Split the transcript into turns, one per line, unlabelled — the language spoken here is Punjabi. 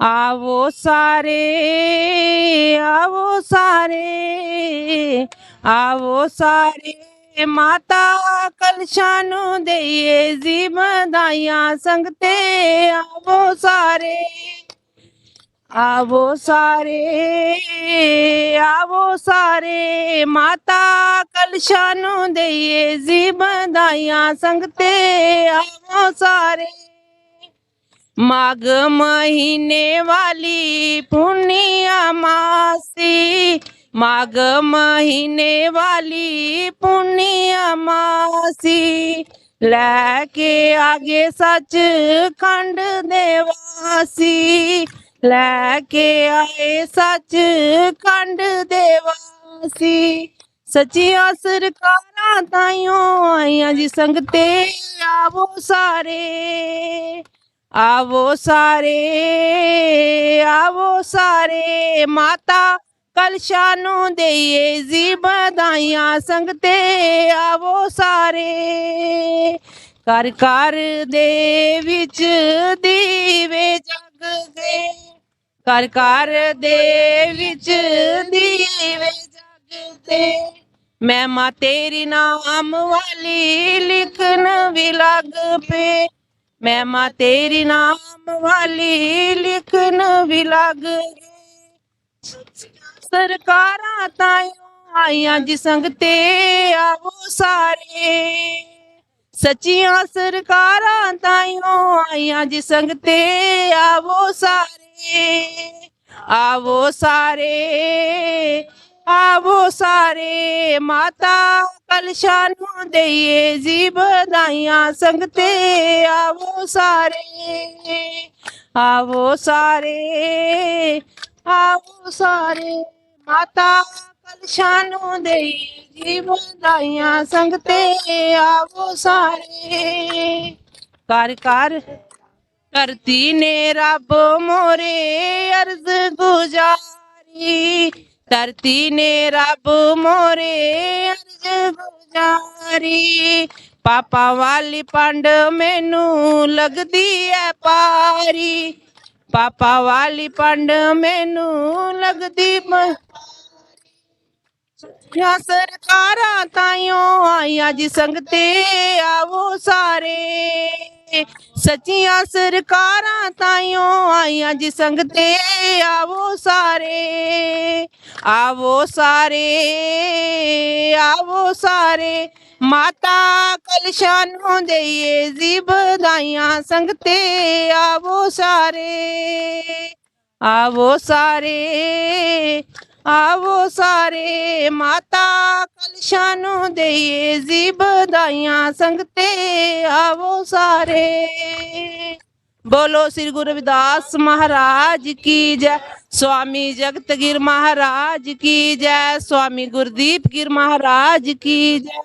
ਆਵੋ ਸਾਰੇ ਆਵੋ ਸਾਰੇ ਆਵੋ ਸਾਰੇ। ਮਾਤਾ ਕਲਸ਼ਾਂ ਨੂੰ ਦੇਈਏ ਜੀ ਸੰਗਤੇ ਆਵੋ ਸਾਰੇ ਆਵੋ ਸਾਰੇ ਆਵੋ ਸਾਰੇ। ਮਾਤਾ ਕਲਸ਼ਾਂ ਨੂੰ ਦੇਈਏ ਜੀ ਸੰਗਤੇ ਆਵੋ ਸਾਰੇ। ਮਾਘ ਮਹੀਨੇ ਵਾਲੀ ਪੁੰਨਿਆ ਮਾਸੀ ਮਾਘ ਮਹੀਨੇ ਵਾਲੀ ਪੁੰਨਿਆ ਮਾਸੀ ਲੈ ਕੇ ਆਗੇ ਸੱਚ ਖੰਡ ਦੇਵਾਸੀ ਲੈ ਕੇ ਆਏ ਸੱਚ ਖੰਡ ਦੇਵਾਸੀ ਸੱਚੀਆਂ ਸਰਕਾਰਾਂ ਤਾਈਓ ਆਈਆਂ ਜੀ ਸੰਗਤੇ ਆਵੋ ਸਾਰੇ ਆਵੋ ਸਾਰੇ ਆਵੋ ਸਾਰੇ ਮਾਤਾ ਕਲਸ਼ਾ ਨੂੰ ਦੇਈਏ ਜੀ ਵਧਾਈਆਂ ਸੰਗਤੇ ਆਵੋ ਸਾਰੇ ਕਰ ਕਰ ਦੇ ਵਿੱਚ ਦੀਵੇ ਜਗ ਗਏ ਕਰ ਕਰ ਦੇ ਵਿੱਚ ਦੀਵੇ ਜਗਦੇ। ਮੈਂ ਮਾ ਤੇਰੀ ਨਾਮ ਵਾਲੀ ਲਿਖਣ ਵੀ ਲੱਗ ਪਏ। ਮੈਂ ਮਾਂ ਤੇਰੀ ਨਾਮ ਵਾਲੀ ਲਿਖਣ ਵੀ ਲੱਗ ਗਈ। ਸਰਕਾਰਾਂ ਤਾਈਓ ਆਈਆਂ ਜੀ ਸੰਗਤੇ ਆਵੋ ਸਾਰੇ। ਸੱਚੀਆਂ ਸਰਕਾਰਾਂ ਤਾਈਓ ਆਈਆਂ ਜੀ ਸੰਗਤੇ, ਆਵੋ ਸਾਰੇ। ਆਵੋ ਸਾਰੇ ਆਵੋ ਸਾਰੇ। ਮਾਤਾ ਕਲਸ਼ਾਂ ਨੂੰ ਦੇਈਏ ਜੀ ਵਧਾਈਆਂ ਸੰਗਤੇ ਆਵੋ ਸਾਰੇ ਆਵੋ ਸਾਰੇ ਆਵੋ ਸਾਰੇ। ਮਾਤਾ ਕਲਸ਼ਾਂ ਨੂੰ ਦੇਈਏ ਜੀ ਵਧਾਈਆਂ ਸੰਗਤੇ ਆਵੋ ਸਾਰੇ। ਕਰ ਕਰ ਕਰਤੀ ਨੇ ਰੱਬ ਮੋਰੇ ਅਰਜ਼ ਗੁਜ਼ਾਰੀ। ਧਰਤੀ ਨੇ ਰੱਬ ਮੋਰੇ ਗੁਜ਼ਾਰੀ ਪਾਪਾ ਵਾਲੀ ਪੰਡ ਮੈਨੂੰ ਲੱਗਦੀ ਐ ਪਾਰੀ। ਪਾਪਾ ਵਾਲੀ ਪੰਡ ਮੈਨੂੰ ਲੱਗਦੀ ਮ- ਯਾ ਸਰਕਾਰਾਂ ਤਾਈਓ ਆਈਆਂ ਜੀ ਸੰਗਤੇ ਆਵੋ ਸਾਰੇ। ਸੱਚੀਆਂ ਸਰਕਾਰਾਂ ਤਾਈਓ ਆਈਆਂ ਜੀ ਸੰਗਤੇ ਆਵੋ ਸਾਰੇ। ਆਵੋ ਸਾਰੇ ਆਵੋ ਸਾਰੇ। ਮਾਤਾ ਕਲਸ਼ਾਂ ਨੂੰ ਦੇਈਏ ਜੀ ਵਧਾਈਆਂ ਸੰਗਤੇ ਆਵੋ ਸਾਰੇ ਆਵੋ ਸਾਰੇ ਆਵੋ ਸਾਰੇ। ਮਾਤਾ ਕਲਸ਼ਾਂ ਨੂੰ ਦੇਈਏ ਜੀ ਵਧਾਈਆਂ ਸੰਗਤੇ ਆਵੋ ਸਾਰੇ। ਬੋਲੋ ਸ੍ਰੀ ਗੁਰੂ ਰਵਿਦਾਸ ਮਹਾਰਾਜ ਕੀ ਜੈ स्वामी जगतगिर महाराज की जय स्वामी गुरदीप गिर महाराज की जय